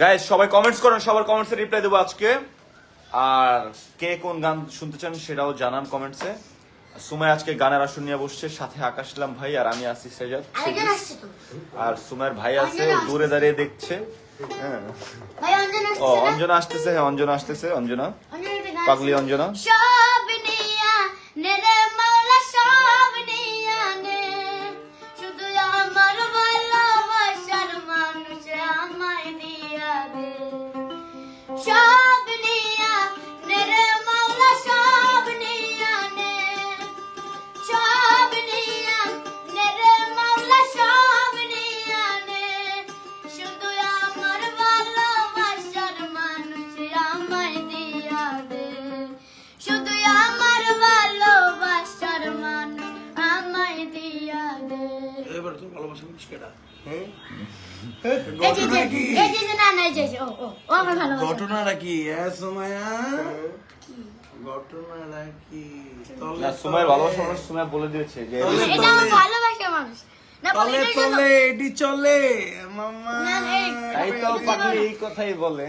Guys সবাই comments করেন সবার কমেন্টসে রিপ্লাই দেবো আজকে। আর কে কোন গান শুনতে চান সেটাও জানান কমেন্টসে সুমাই আজকে গানের আসর নিয়ে বসছে সাথে আকাশ ইসলাম ভাই আর আমি আছি সেজাদ আর সুমাইয়ের ভাই আছে দূরে দাঁড়িয়ে দেখছে। হ্যাঁ। ভাই অঞ্জন ও আসছে অঞ্জনা আসতেছে হ্যাঁ অঞ্জনা আসতেছে অঞ্জনা। পাগলি অঞ্জনা। ঘটনাটা কি? হ্যাঁ ঘটনাটা কি? তলে ভালোবাসা মানুষ সুমাই বলে দিয়েছে যে তলে এটা আমার তলে ভালোবাসা মানুষ। তলে তলে এডি চলে। মামা তাই তো পাগলি এই কথাই বলে।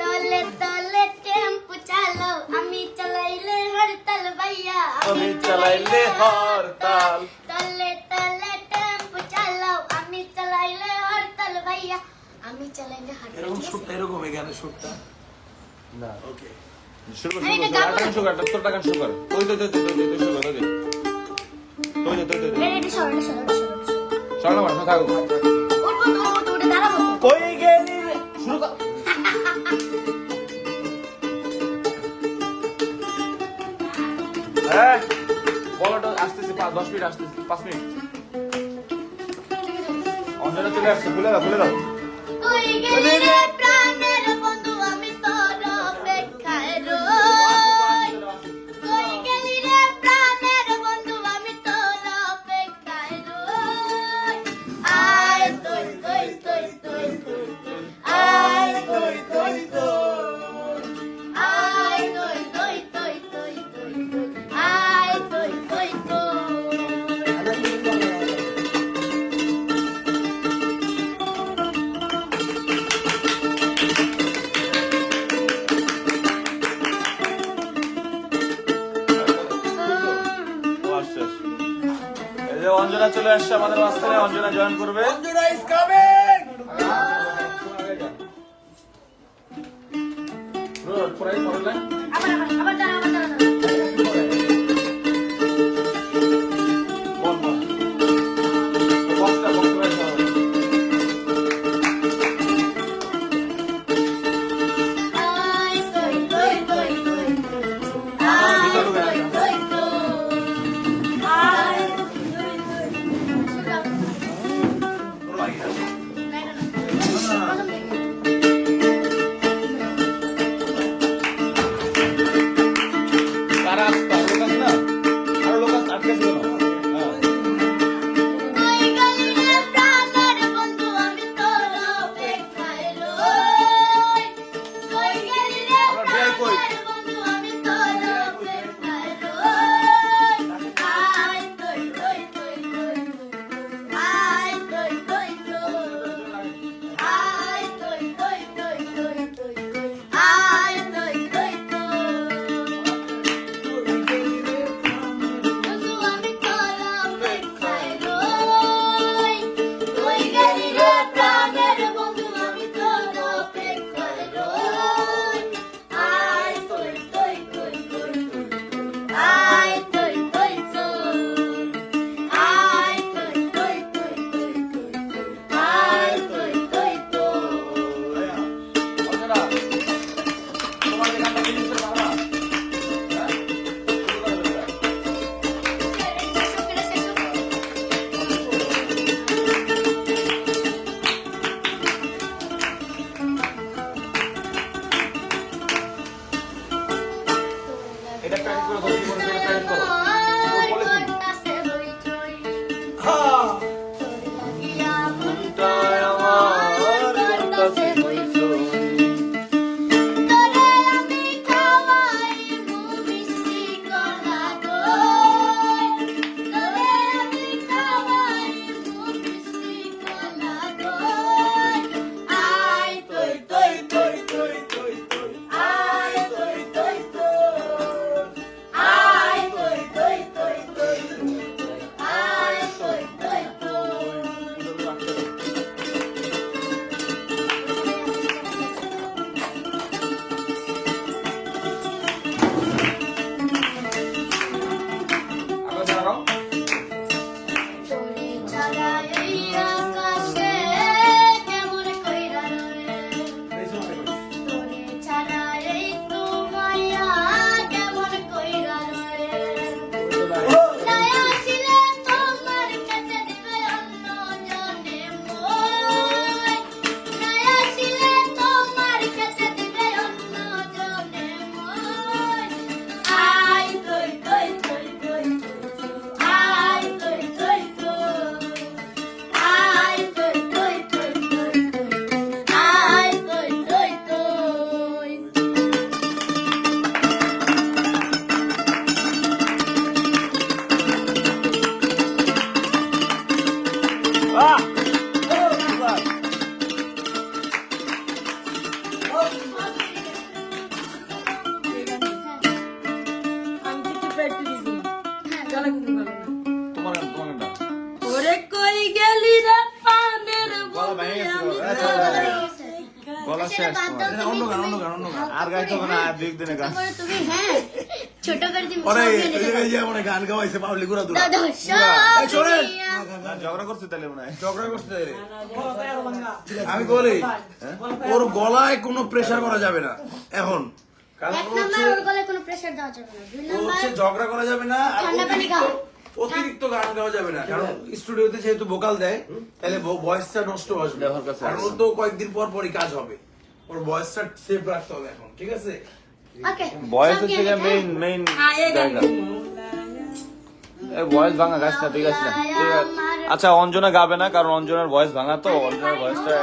তলে তলে টেম্পু চালো আমি চালাইলে হরতাল ভাইয়া। আমি চালাইলে হরতাল। তলে তলে টেম্পু চালাও আমি চালাইলে হরতাল ভাইয়া আমি চালাইলে হরতাল এরকম? শুটটা এরকম এখানে শুটটা না। ওকে শুরু কর আমি শুরু এটা কর গাবো আটান না। শুরু কর তোর টাকা তুই তুই তুই তুই তুই তুই শুরু কর তুই তুই তুই তুই তুই এই, এটা সরো, এটা সরো, এটা সরো, এটা সরো। চল না মার থাকো। উঠবো তো, উঠবো তো, উঠে দাঁড়াবো। কই গেলি? শুরু কর। হ্যাঁ বলটা আসতেছে পাঁচ দশ মিনিট আসতেছে পাঁচ মিনিট। অঞ্জনা চলে আসছে খুলে দাও খুলে দাও। কই গেলি যে অঞ্জনা চলে আসছে আমাদের মাঝখানে অঞ্জনা জয়েন করবে। অঞ্জনা ইজ কামিং ব্রো আবার আবার আবার শেষ অন্য গান অন্য গান অন্য গান। আর গাইতে হবে না আর দুই দিনে গান। তারপরে তুমি হ্যাঁ ছোট করে তুমি ওরে এই যে- যাবে। এই যে মানে গান গাওয়াইছে পাবলিক দূর। ঝগড়া করছে তাহলে মনে হয়। ঝগড়া করতে আমি বলি ওর গলায় কোনো প্রেসার করা যাবে না এখন। কারণ এক ও হচ্ছে নাম্বার ওর গলায় কোনো প্রেসার দেওয়া যাবে না দুই ও নাম্বার হচ্ছে ঝগড়া করা যাবে না আর অতিরিক্ত- অতিরিক্ত গান গাওয়া যাবে না কারণ স্টুডিওতে যেহেতু ভোকাল দেয় তাহলে ভয়েসটা নষ্ট কারণ আসবে। তো কয়েকদিন পর পরই কাজ হবে। ওর বয়সটা সেভ রাখতে হবে এখন ঠিক আছে? বয়স হচ্ছে গেলে মেইন মেইন ভয়েস ভাঙা গাছ ঠিক আছে না? ঠিক আছে। আচ্ছা অঞ্জনা গাবে না কারণ অঞ্জনার ভয়েস ভাঙা তো অঞ্জনার ভয়েসটা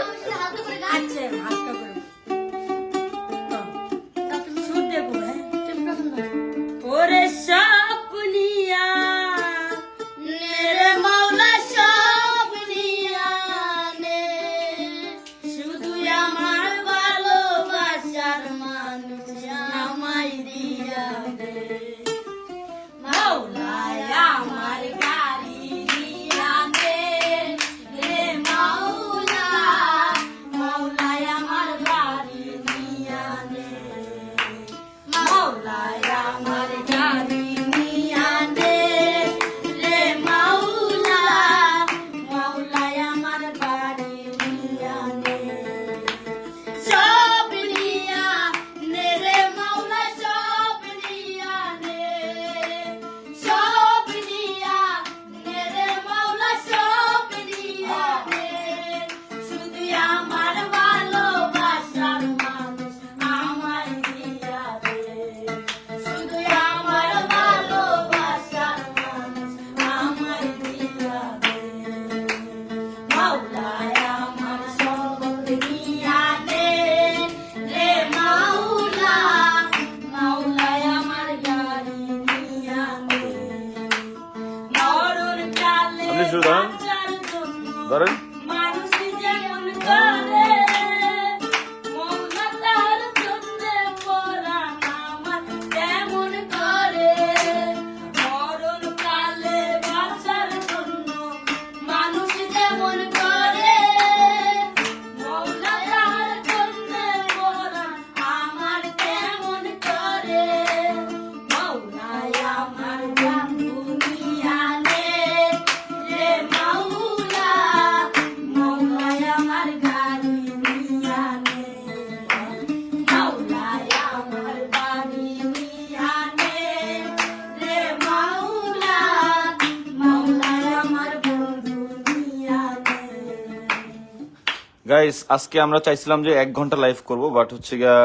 গাইস আজকে আমরা চাইছিলাম যে এক ঘণ্টা লাইভ করব বাট হচ্ছে গিয়া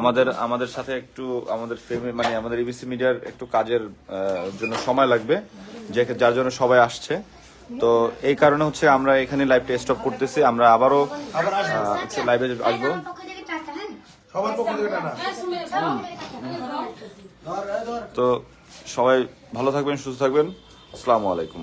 আমাদের আমাদের সাথে একটু আমাদের ফেমি মানে আমাদের এবিসি মিডিয়ার একটু কাজের জন্য সময় লাগবে যে যার জন্য সবাই আসছে। তো এই কারণে হচ্ছে আমরা এখানে লাইভটা স্টপ করতেছি আমরা আবারও আবার হচ্ছে লাইভে আসব। তো সবাই ভালো থাকবেন সুস্থ থাকবেন। আসসালামু আলাইকুম।